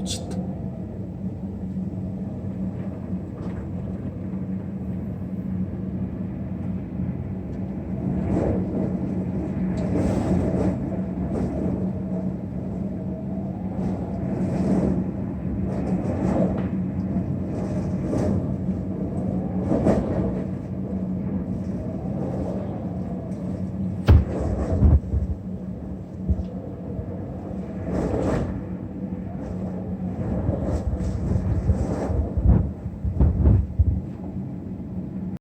için.